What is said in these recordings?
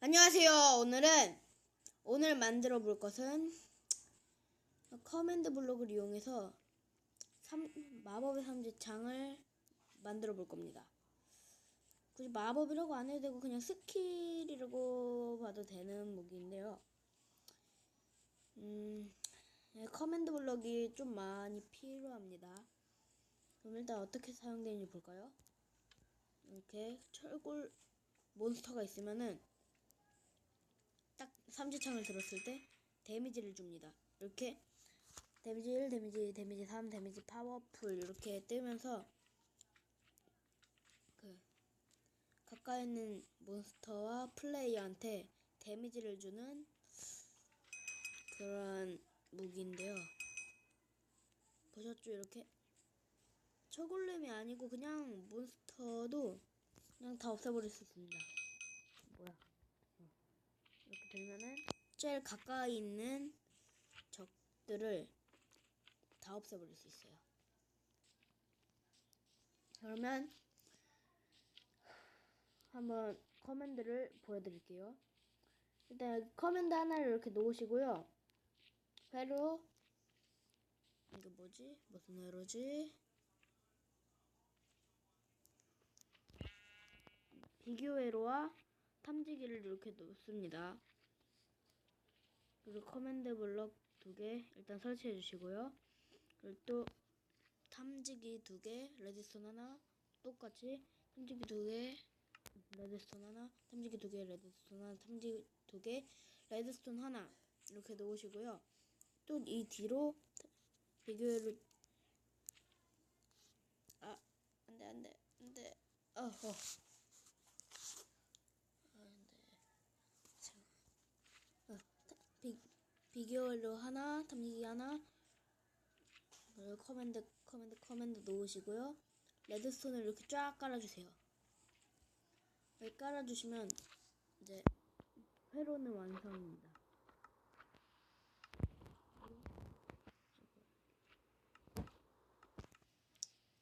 안녕하세요. 오늘은 오늘 만들어 볼 것은 커맨드 블록을 이용해서 삼, 마법의 삼지창을 만들어 볼 겁니다. 굳이 마법이라고 안 해도 되고 그냥 스킬이라고 봐도 되는 무기인데요. 음, 네, 커맨드 블록이 좀 많이 필요합니다. 그럼 일단 어떻게 사용되는지 볼까요? 이렇게 철골 몬스터가 있으면은 딱 삼지창을 들었을 때 데미지를 줍니다. 이렇게 데미지 1, 데미지, 데미지 3, 데미지 파워풀 이렇게 뜨면서 그 가까이 있는 몬스터와 플레이어한테 데미지를 주는 그런 무기인데요. 보셨죠? 이렇게 초골렘이 아니고 그냥 몬스터도 그냥 다 없애버릴 수 있습니다. 들면은 제일 가까이 있는 적들을 다 없애버릴 수 있어요. 그러면 한번 커맨드를 보여드릴게요. 일단 커맨드 하나를 이렇게 놓으시고요. 회로 이게 뭐지? 무슨 회로지? 비교 회로와 탐지기를 이렇게 놓습니다. 그리고 커맨드 블럭 두 개 일단 설치해 주시고요. 그리고 또 탐지기 두 개, 레드스톤 하나 똑같이 탐지기 두 개, 레드스톤 하나, 탐지기 두 개, 레드스톤 하나, 탐지기 두 개, 레드스톤 하나 이렇게 놓으시고요. 또 이 뒤로 비교를 아 안돼 안돼 안돼 어허 비, 비교로 하나, 탐지기 하나, 커맨드, 커맨드, 커맨드 놓으시고요. 레드스톤을 이렇게 쫙 깔아주세요. 이렇게 깔아주시면 이제 회로는 완성입니다.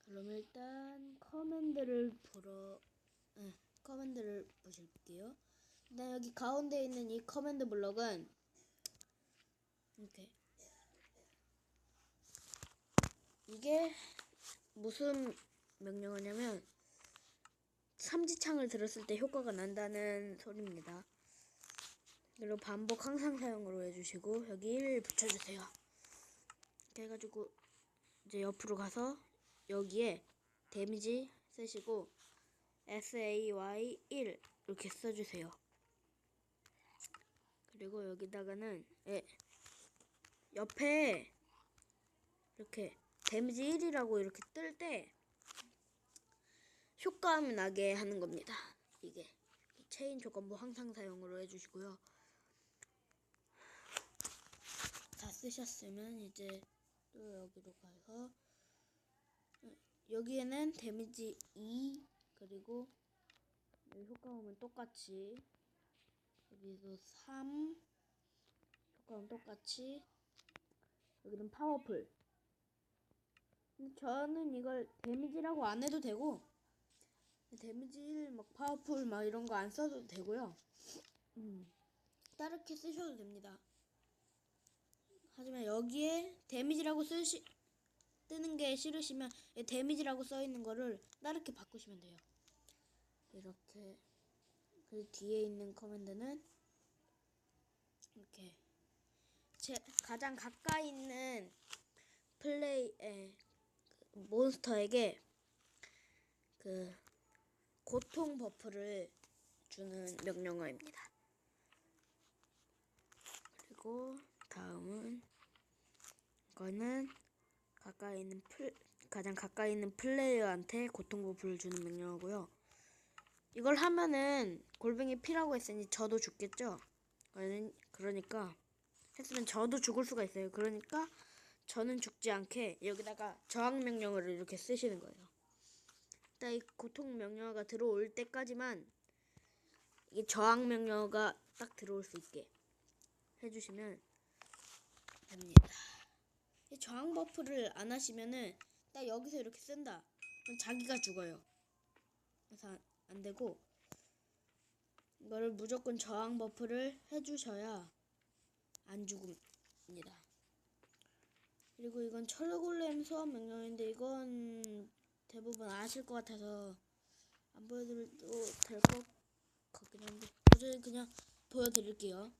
그럼 일단 커맨드를 보러, 네, 커맨드를 보실게요. 일단 여기 가운데 있는 이 커맨드 블럭은 이렇게 이게 무슨 명령어냐면 삼지창을 들었을 때 효과가 난다는 소리입니다. 그리고 반복 항상 사용으로 해주시고 여기 1 붙여주세요. 이렇게 해가지고 이제 옆으로 가서 여기에 데미지 쓰시고 SAY 1 이렇게 써주세요. 그리고 여기다가는 예, 옆에 이렇게 데미지 1이라고 이렇게 뜰 때 효과음 나게 하는 겁니다. 이게 체인 조건부 항상 사용으로 해주시고요. 다 쓰셨으면 이제 또 여기로 가서 여기에는 데미지 2 그리고 효과음은 똑같이 여기도 3 효과음 똑같이 여기는 파워풀. 근데 저는 이걸 데미지라고 안 해도 되고 데미지 1, 막 파워풀 막 이런 거 안 써도 되고요. 음, 다르게 쓰셔도 됩니다. 하지만 여기에 데미지라고 쓰시 뜨는 게 싫으시면 이 데미지라고 써 있는 거를 다르게 바꾸시면 돼요. 이렇게 그 뒤에 있는 커맨드는 이렇게 제 가장 가까이 있는 플레이 에, 그 몬스터에게 그 고통 버프를 주는 명령어입니다. 그리고 다음은 이거는 가까이 있는 플 가장 가까이 있는 플레이어한테 고통 버프를 주는 명령어고요. 이걸 하면은 골뱅이 피라고 했으니 저도 죽겠죠? 그러니까 했으면 저도 죽을 수가 있어요. 그러니까 저는 죽지 않게 여기다가 저항 명령어를 이렇게 쓰시는 거예요. 일단 이 고통 명령어가 들어올 때까지만 이 저항 명령어가 딱 들어올 수 있게 해주시면 됩니다. 이 저항 버프를 안 하시면은 딱 여기서 이렇게 쓴다. 그럼 자기가 죽어요. 그래서 안 되고 이거를 무조건 저항 버프를 해주셔야 안 죽습니다. 그리고 이건 철골렘 소환 명령인데 이건 대부분 아실 것 같아서 안 보여드려도 될 것 같긴 한데 도저히 그냥 보여드릴게요.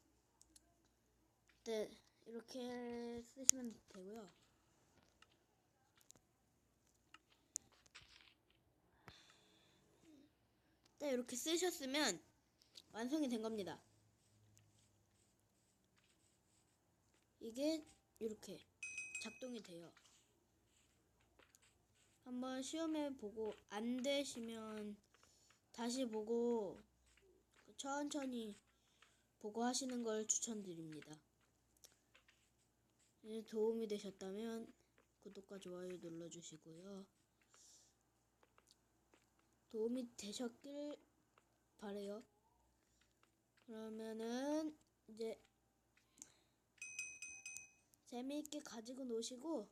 네 이렇게 쓰시면 되고요. 네 이렇게 쓰셨으면 완성이 된 겁니다. 이게 이렇게 작동이 돼요. 한번 시험해 보고 안 되시면 다시 보고 천천히 보고 하시는 걸 추천드립니다. 네, 도움이 되셨다면 구독과 좋아요 눌러주시고요. 도움이 되셨길 바래요. 그러면은 이제 재미있게 가지고 노시고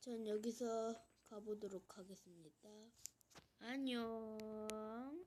전 여기서 가보도록 하겠습니다. 안녕.